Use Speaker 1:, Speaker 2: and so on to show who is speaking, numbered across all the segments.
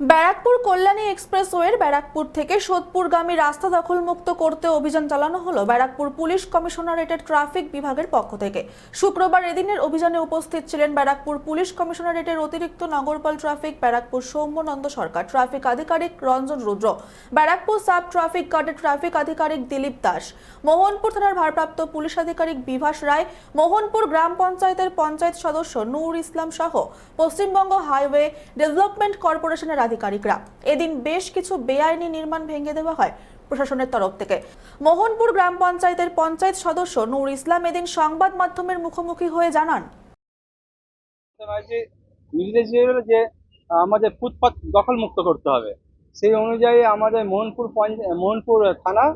Speaker 1: ব্যারাকপুর কল্যাণী এক্সপ্রেসওয়ের ব্যারাকপুর থেকে সোদপুরগামী রাস্তা দখলমুক্ত করতে অভিযান চালানো হলো ব্যারাকপুর পুলিশ কমিশনারেটের ট্রাফিক বিভাগের পক্ষ থেকে। শুক্রবার এদিনের অভিযানে উপস্থিত ছিলেন ব্যারাকপুর পুলিশ কমিশনারেটের অতিরিক্ত নগরপাল ট্রাফিক, ব্যারাকপুর সৌম্যনন্দ সরকার, ট্রাফিক আধিকারিক রঞ্জন রুদ্র, ব্যারাকপুর সাব ট্রাফিক গার্ডের ট্রাফিক আধিকারিক দিলীপ দাস, মোহনপুর থানার ভারপ্রাপ্ত পুলিশ আধিকারিক বিভাস রায়, মোহনপুর গ্রাম পঞ্চায়েতের পঞ্চায়েত সদস্য নূর ইসলাম সহ পশ্চিমবঙ্গ হাইওয়ে ডেভেলপমেন্ট কর্পোরেশনের আধিকারিকরা। এদিন বেশ কিছু বেআইনি নির্মাণ ভেঙে দেওয়া হয় প্রশাসনের তরফ থেকে। মোহনপুর গ্রাম পঞ্চায়েতের পঞ্চায়েত সদস্য নূর ইসলাম এদিন সংবাদ মাধ্যমের মুখোমুখি হয়ে জানান
Speaker 2: যে আমাদের ফুটপাত দখল মুক্ত করতে হবে। সেই অনুযায়ী আমাদের মোহনপুর মোহনপুর থানা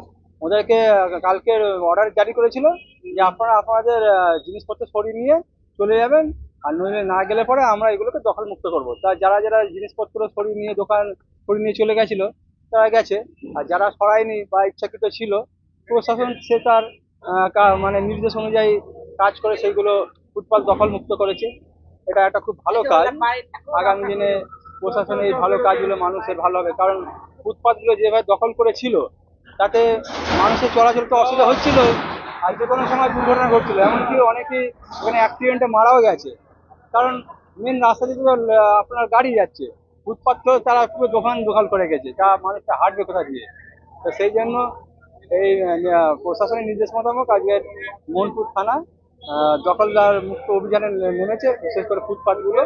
Speaker 2: ওদেরকে কালকে অর্ডার জারি করেছিল যে আপনারা, আপনাদের জিনিসপত্র সরিয়ে নিয়ে চলে যাবেন। আর নইলে না গেলে পরে আমরা এগুলোকে দখল মুক্ত করব। তা যারা যারা জিনিসপত্র সরিয়ে নিয়ে দোকান সরিয়ে নিয়ে চলে গেছিল তারা গেছে। আর যারা সরায়নি বা ইচ্ছাকৃত ছিল প্রশাসন সে তার মানে নির্দেশ অনুযায়ী কাজ করে সেইগুলো ফুটপাত দখল মুক্ত করেছে। এটা একটা খুব ভালো কাজ। আগামী দিনে প্রশাসনের এই ভালো কাজগুলো মানুষের ভালো হবে। কারণ ফুটপাতগুলো যেভাবে দখল করেছিল তাতে মানুষের চলাচল তো অসুবিধা হচ্ছিল। আর যে কোনো সময় দুর্ঘটনা ঘটছিল। এমনকি অনেকেই ওখানে অ্যাক্সিডেন্টে মারাও গেছে। কারণ মেন রাস্তা দিয়ে আপনার গাড়ি যাচ্ছে। ফুটপাত তো তারা পুরো দোকান দখল করে গেছে তা মানুষটা হাঁটবে কোথা দিয়ে? তো সেই জন্য এই প্রশাসনের নির্দেশ মোতাবেক আজকের মোহনপুর থানা দখলদার মুক্ত অভিযানে নেমেছে, বিশেষ করে ফুটপাতগুলো।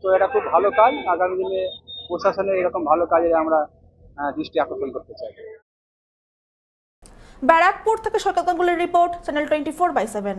Speaker 2: তো এটা খুব ভালো কাজ। আগামী দিনে প্রশাসনের এরকম ভালো কাজে আমরা দৃষ্টি আকর্ষণ করতে চাই।
Speaker 1: ব্যারাকপুর থেকে Sarkar report, channel twenty four by seven.